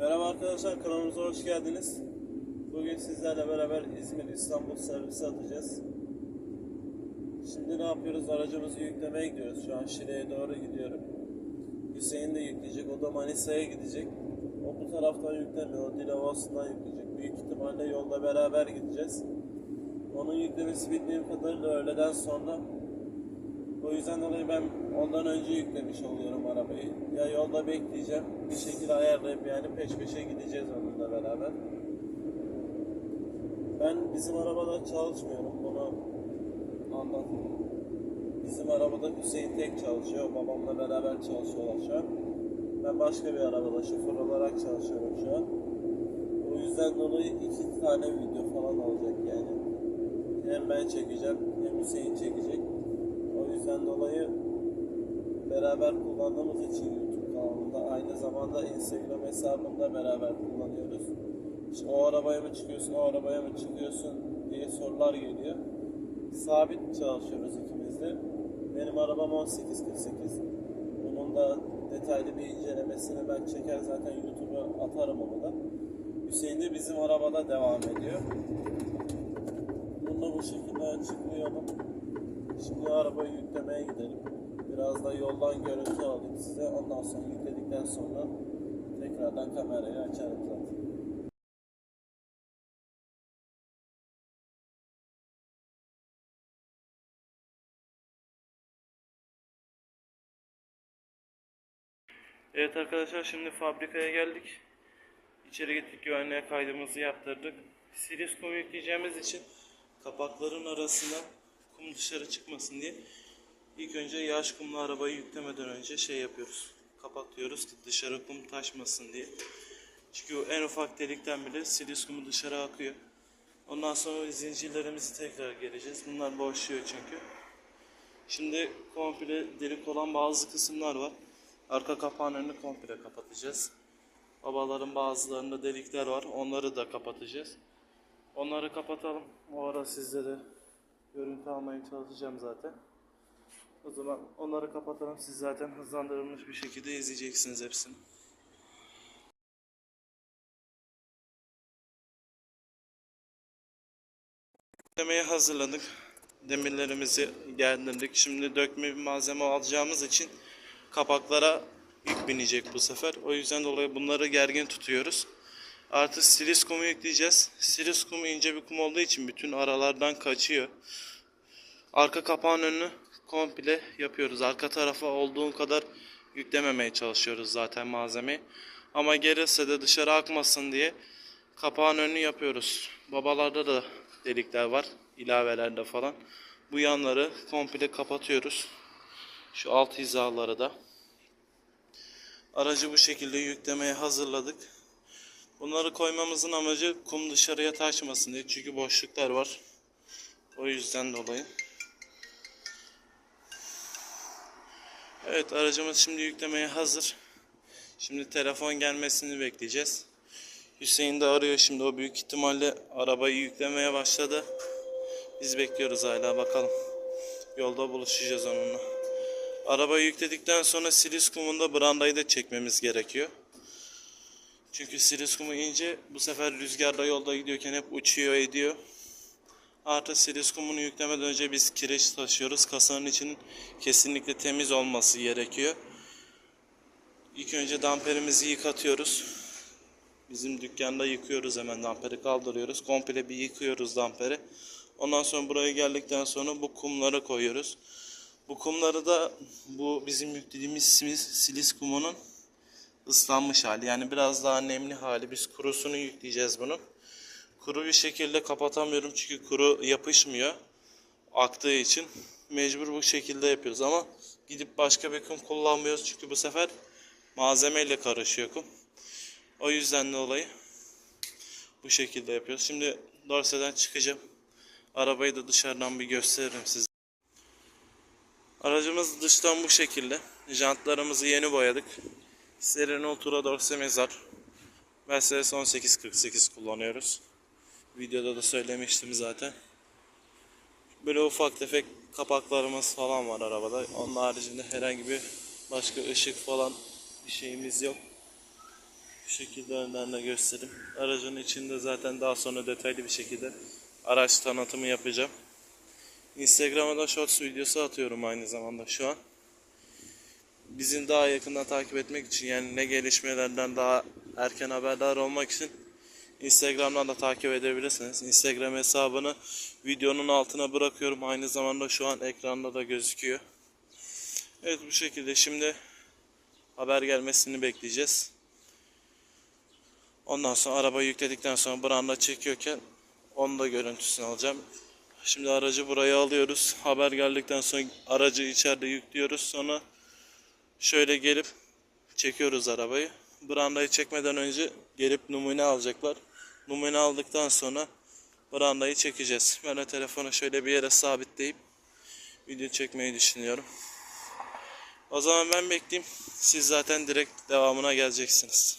Merhaba arkadaşlar kanalımıza hoş geldiniz. Bugün sizlerle beraber İzmir İstanbul servisi atacağız. Şimdi ne yapıyoruz? Aracımızı yüklemeye gidiyoruz. Şu an Şile'ye doğru gidiyorum. Hüseyin de yükleyecek. O da Manisa'ya gidecek. O bu taraftan yüklemiyor. O Dilovası'ndan yükleyecek. Büyük ihtimalle yolda beraber gideceğiz. Onun yüklemesi bildiğim kadarıyla öğleden sonra o yüzden dolayı ben ondan önce yüklemiş oluyorum arabayı. Ya yolda bekleyeceğim, bir şekilde ayarlayıp yani peş peşe gideceğiz onunla beraber. Ben bizim arabada çalışmıyorum, bunu anlatayım. Bizim arabada Hüseyin tek çalışıyor, babamla beraber çalışıyorlar şu an. Ben başka bir arabada şoför olarak çalışıyorum şu an. O yüzden dolayı iki tane video falan olacak yani. Hem ben çekeceğim, hem Hüseyin çekecek. Yüzden dolayı beraber kullandığımız için YouTube kanalında aynı zamanda Instagram hesabında beraber kullanıyoruz. İşte o arabaya mı çıkıyorsun, o arabaya mı çıkıyorsun diye sorular geliyor. Sabit çalışıyoruz ikimiz de. Benim arabam 1848. Bunun da detaylı bir incelemesini ben çeker zaten YouTube'a atarım onu da. Hüseyin de bizim arabada devam ediyor. Bunu bu şekilde açıklayalım. Şimdi arabayı yüklemeye gidelim. Biraz da yoldan görüntü alayım size. Ondan sonra yükledikten sonra tekrardan kamerayı açarım zaten. Evet arkadaşlar şimdi fabrikaya geldik. İçeri gittik güvenliğe kaydımızı yaptırdık. Sirius kum yükleyeceğimiz için kapakların arasına kum dışarı çıkmasın diye ilk önce yağış kumlu arabayı yüklemeden önce şey yapıyoruz. Kapatıyoruz ki dışarı kum taşmasın diye. Çünkü en ufak delikten bile siliz kumu dışarı akıyor. Ondan sonra zincirlerimizi tekrar geleceğiz. Bunlar boşluyor çünkü. Şimdi komple delik olan bazı kısımlar var. Arka kapağın önünü komple kapatacağız. Babaların bazılarında delikler var. Onları da kapatacağız. Onları kapatalım. O ara sizde de görüntü almaya çalışacağım zaten. O zaman onları kapatalım. Siz zaten hızlandırılmış bir şekilde izleyeceksiniz hepsini. Demeye hazırladık. Demirlerimizi gerdirdik. Şimdi dökme bir malzeme alacağımız için kapaklara yük binecek bu sefer. O yüzden dolayı bunları gergin tutuyoruz. Artı silis kumu yükleyeceğiz. Silis kumu ince bir kum olduğu için bütün aralardan kaçıyor. Arka kapağın önünü komple yapıyoruz. Arka tarafa olduğu kadar yüklememeye çalışıyoruz zaten malzemeyi. Ama gelirse de dışarı akmasın diye kapağın önünü yapıyoruz. Babalarda da delikler var. ilavelerde falan. Bu yanları komple kapatıyoruz. Şu alt hizaları da. Aracı bu şekilde yüklemeye hazırladık. Bunları koymamızın amacı kum dışarıya taşmasın diye. Çünkü boşluklar var. O yüzden dolayı. Evet aracımız şimdi yüklemeye hazır. Şimdi telefon gelmesini bekleyeceğiz. Hüseyin de arıyor şimdi o büyük ihtimalle arabayı yüklemeye başladı. Biz bekliyoruz hala bakalım. Yolda buluşacağız onunla. Arabayı yükledikten sonra silis kumunda brandayı da çekmemiz gerekiyor. Çünkü silis kumu ince bu sefer rüzgarda yolda gidiyorken hep uçuyor ediyor. Artı silis kumunu yüklemeden önce biz kireç taşıyoruz. Kasanın için kesinlikle temiz olması gerekiyor. İlk önce damperimizi yıkatıyoruz. Bizim dükkanda yıkıyoruz hemen damperi kaldırıyoruz. Komple bir yıkıyoruz damperi. Ondan sonra buraya geldikten sonra bu kumları koyuyoruz. Bu kumları da bu bizim yüklediğimiz silis kumunun ıslanmış hali. Yani biraz daha nemli hali. Biz kurusunu yükleyeceğiz bunun. Kuru bir şekilde kapatamıyorum çünkü kuru yapışmıyor. Aktığı için mecbur bu şekilde yapıyoruz ama gidip başka bir kum kullanmıyoruz çünkü bu sefer malzemeyle karışıyor kum. O yüzden dolayı bu şekilde yapıyoruz. Şimdi Dorse'den çıkacağım. Arabayı da dışarıdan bir gösteririm size. Aracımız dıştan bu şekilde. Jantlarımızı yeni boyadık. Sereno Ultra Dorse Mezar. Mercedes 1848 kullanıyoruz. Videoda da söylemiştim zaten. Böyle ufak tefek kapaklarımız falan var arabada. Onun haricinde herhangi bir başka ışık falan bir şeyimiz yok. Bu şekilde önden de göstereyim. Aracın içinde zaten daha sonra detaylı bir şekilde araç tanıtımı yapacağım. Instagram'a da shorts videosu atıyorum aynı zamanda şu an. Bizim daha yakından takip etmek için yani ne gelişmelerden daha erken haberdar olmak için Instagram'dan da takip edebilirsiniz. Instagram hesabını videonun altına bırakıyorum. Aynı zamanda şu an ekranda da gözüküyor. Evet bu şekilde şimdi haber gelmesini bekleyeceğiz. Ondan sonra arabayı yükledikten sonra branda çekiyorken onun da görüntüsünü alacağım. Şimdi aracı buraya alıyoruz. Haber geldikten sonra aracı içeride yüklüyoruz. Sonra şöyle gelip çekiyoruz arabayı. Brandayı çekmeden önce gelip numune alacaklar. Numune aldıktan sonra brandayı çekeceğiz. Ben de telefonu şöyle bir yere sabitleyip video çekmeyi düşünüyorum. O zaman ben bekleyeyim. Siz zaten direkt devamına geleceksiniz.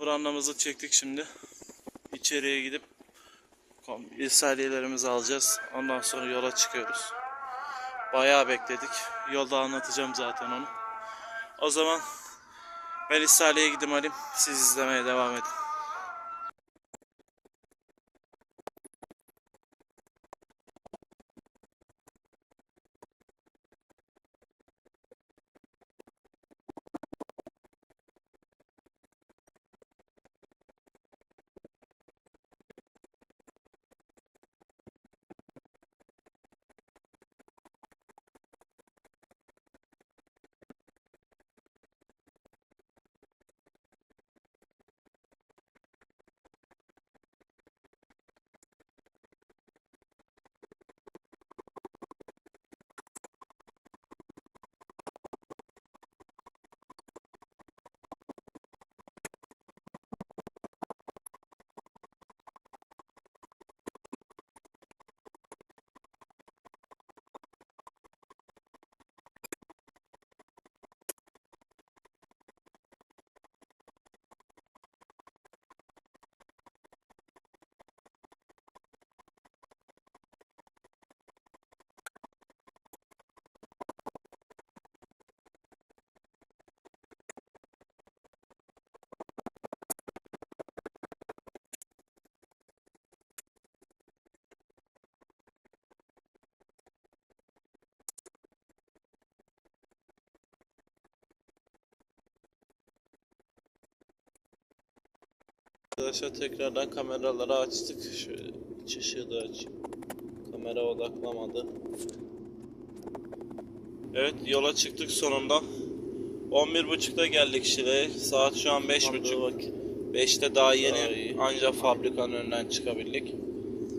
Brandamızı çektik şimdi. İçeriye gidip irsaliyelerimizi alacağız. Ondan sonra yola çıkıyoruz. Bayağı bekledik. Yolda anlatacağım zaten onu. O zaman ben İsrail'e gideyim alayım. Siz izlemeye devam edin. Arkadaşlar tekrardan kameraları açtık. Şöyle iç ışığı da açayım. Kamera odaklamadı. Evet yola çıktık sonunda. 11.30'da geldik Şile'ye. Saat şu an 5.30. 5'te daha yeni Daha ancak fabrikanın önünden çıkabildik.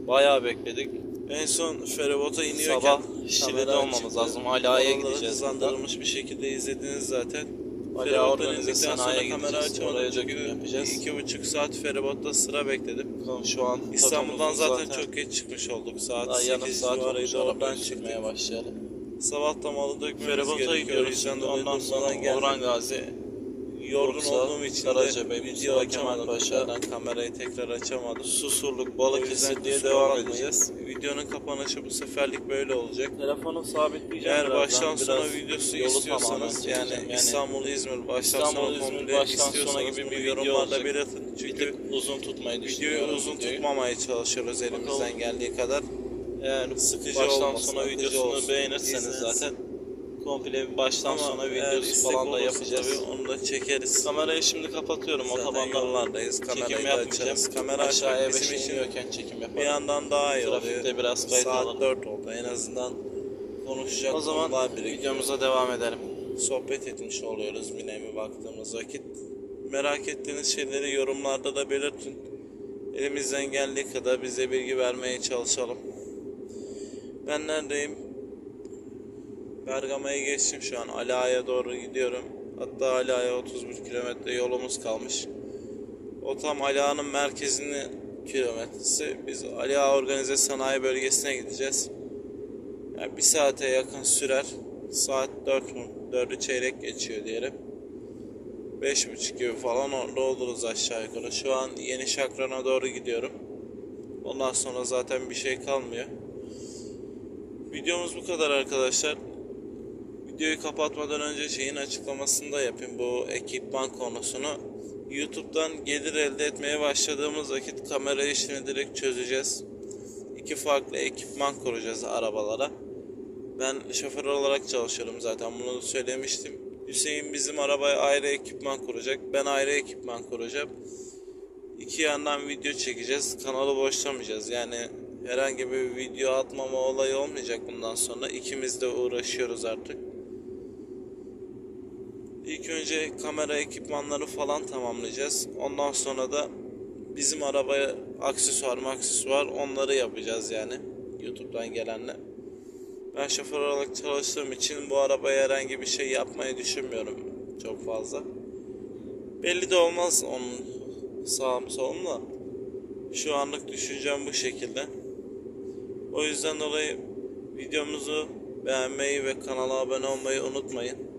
Bayağı bekledik. En son feribota iniyorken Sabah Şile'de olmamız çıktı. lazım. Ala'ya gideceğiz. hızlandırılmış bir şekilde izlediniz zaten. Organize indikten sonra kamera açamadım çünkü yapacağız. iki buçuk saat feribotta sıra bekledim. Bakalım şu an İstanbul'dan takamızın zaten, çok geç çıkmış olduk. Saat daha yarım 8 saat civarıydı oradan sürmeye başlayalım. Sabah da malı dökmemiz Feribota gidiyoruz. Ondan sonra. Orhan Gazi, Yorgun Bursa, olduğum için Karacabey, de video Kemal açamadım. Paşa. Dışarıdan kamerayı tekrar açamadım. Susurluk, Balıkesir diye devam edeceğiz. Videonun kapanışı bu seferlik böyle olacak. Telefonu sabitleyeceğim Eğer baştan sona videosu istiyorsanız yani, çekeceğim. İstanbul İzmir baştan İstanbul, sona komple baştan istiyorsanız gibi bir yorumlarda belirtin. bir Çünkü tık uzun tutmayı düşünüyorum. videoyu uzun videoyu. tutmamaya çalışıyoruz elimizden Bakalım. geldiği kadar. Eğer Sıkıcı baştan olmasın, sona videosunu beğenirseniz zaten komple bir baştan Ama sona videosu falan da yapacağız. tabii onu da çekeriz. Kamerayı şimdi kapatıyorum. Zaten Otobandan yollardayız. Kamerayı çekim açarız. Kamera Aşağıya bizim 5'e için iniyorken çekim yaparım. bir yandan daha iyi Trafikte oluyor. biraz kayıt Saat alalım. 4 oldu. En azından konuşacak O zaman videomuza devam edelim. sohbet etmiş oluyoruz bir nevi baktığımız vakit. Merak ettiğiniz şeyleri yorumlarda da belirtin. Elimizden geldiği kadar bize bilgi vermeye çalışalım. Ben neredeyim? Bergama'ya geçtim şu an. Ala'ya doğru gidiyorum. Hatta Ala'ya 31 kilometre yolumuz kalmış. O tam Ala'nın merkezini kilometresi. Biz Ala Organize Sanayi Bölgesi'ne gideceğiz. Yani bir saate yakın sürer. Saat 4 mu? 4'ü çeyrek geçiyor diyelim. 5.30 gibi falan orada oluruz aşağı yukarı. Şu an yeni şakrona doğru gidiyorum. Ondan sonra zaten bir şey kalmıyor. Videomuz bu kadar arkadaşlar. Videoyu kapatmadan önce şeyin açıklamasını da yapayım bu ekipman konusunu. YouTube'dan gelir elde etmeye başladığımız vakit kamera işini direkt çözeceğiz. İki farklı ekipman kuracağız arabalara. Ben şoför olarak çalışıyorum zaten bunu da söylemiştim. Hüseyin bizim arabaya ayrı ekipman kuracak. Ben ayrı ekipman kuracağım. İki yandan video çekeceğiz. Kanalı boşlamayacağız. Yani herhangi bir video atmama olayı olmayacak bundan sonra. İkimiz de uğraşıyoruz artık. İlk önce kamera ekipmanları falan tamamlayacağız. Ondan sonra da bizim arabaya aksesuar aksesuar onları yapacağız yani. YouTube'dan gelenle. Ben şoför olarak çalıştığım için bu arabaya herhangi bir şey yapmayı düşünmüyorum çok fazla. Belli de olmaz onun sağım solum da. Şu anlık düşüncem bu şekilde. O yüzden dolayı videomuzu beğenmeyi ve kanala abone olmayı unutmayın.